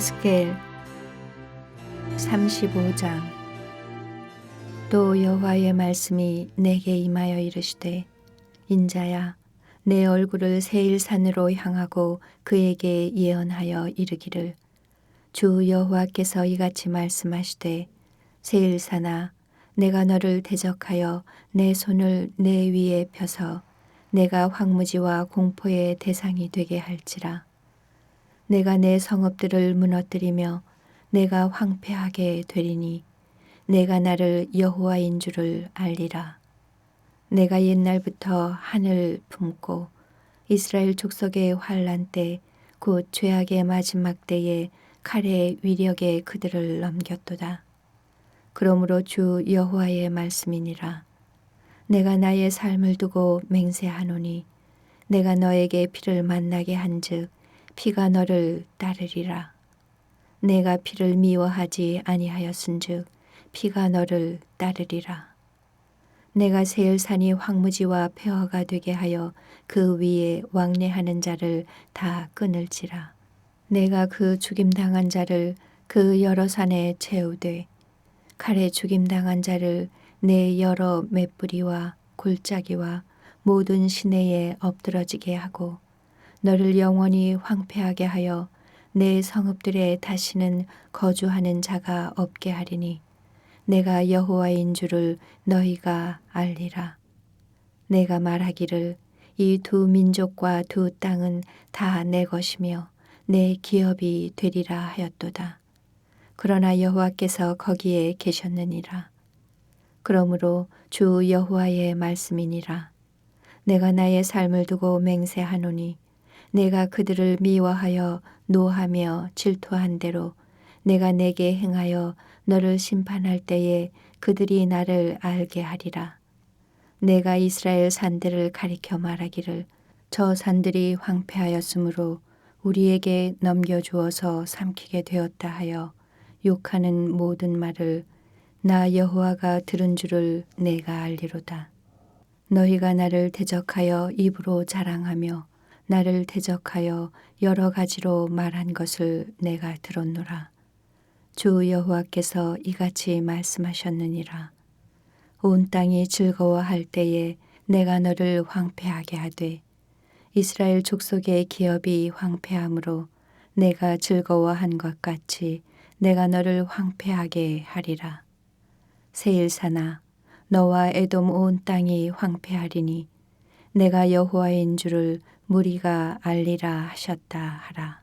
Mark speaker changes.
Speaker 1: 에스겔 35장. 또 여호와의 말씀이 내게 임하여 이르시되 인자야 내 얼굴을 세일산으로 향하고 그에게 예언하여 이르기를. 주 여호와께서 이같이 말씀하시되 세일산아 내가 너를 대적하여 내 손을 내 위에 펴서 내가 황무지와 공포의 대상이 되게 할지라 내가 내 성읍들을 무너뜨리며 내가 황폐하게 되리니 내가 나를 여호와인 줄을 알리라. 내가 옛날부터 하늘 품고 이스라엘 족속의 환란 때 곧 죄악의 마지막 때에 칼의 위력에 그들을 넘겼도다. 그러므로 주 여호와의 말씀이니라. 내가 나의 삶을 두고 맹세하노니 내가 너에게 피를 만나게 한즉 피가 너를 따르리라. 내가 피를 미워하지 아니하였은즉 피가 너를 따르리라. 내가 세일산이 황무지와 폐허가 되게 하여 그 위에 왕래하는 자를 다 끊을지라. 내가 그 죽임당한 자를 그 여러 산에 채우되 칼에 죽임당한 자를 내 여러 맷뿌리와 골짜기와 모든 시내에 엎드러지게 하고 너를 영원히 황폐하게 하여 내 성읍들에 다시는 거주하는 자가 없게 하리니 내가 여호와인 줄을 너희가 알리라. 내가 말하기를 이 두 민족과 두 땅은 다 내 것이며 내 기업이 되리라 하였도다. 그러나 여호와께서 거기에 계셨느니라. 그러므로 주 여호와의 말씀이니라. 내가 나의 삶을 두고 맹세하노니 내가 그들을 미워하여 노하며 질투한 대로 내가 내게 행하여 너를 심판할 때에 그들이 나를 알게 하리라. 내가 이스라엘 산들을 가리켜 말하기를 저 산들이 황폐하였으므로 우리에게 넘겨주어서 삼키게 되었다 하여 욕하는 모든 말을 나 여호와가 들은 줄을 내가 알리로다. 너희가 나를 대적하여 입으로 자랑하며 나를 대적하여 여러 가지로 말한 것을 내가 들었노라. 주 여호와께서 이같이 말씀하셨느니라. 온 땅이 즐거워할 때에 내가 너를 황폐하게 하되 이스라엘 족속의 기업이 황폐함으로 내가 즐거워한 것 같이 내가 너를 황폐하게 하리라. 세일사나 너와 에돔 온 땅이 황폐하리니 내가 여호와인 줄을 무리가 알리라 하셨다 하라.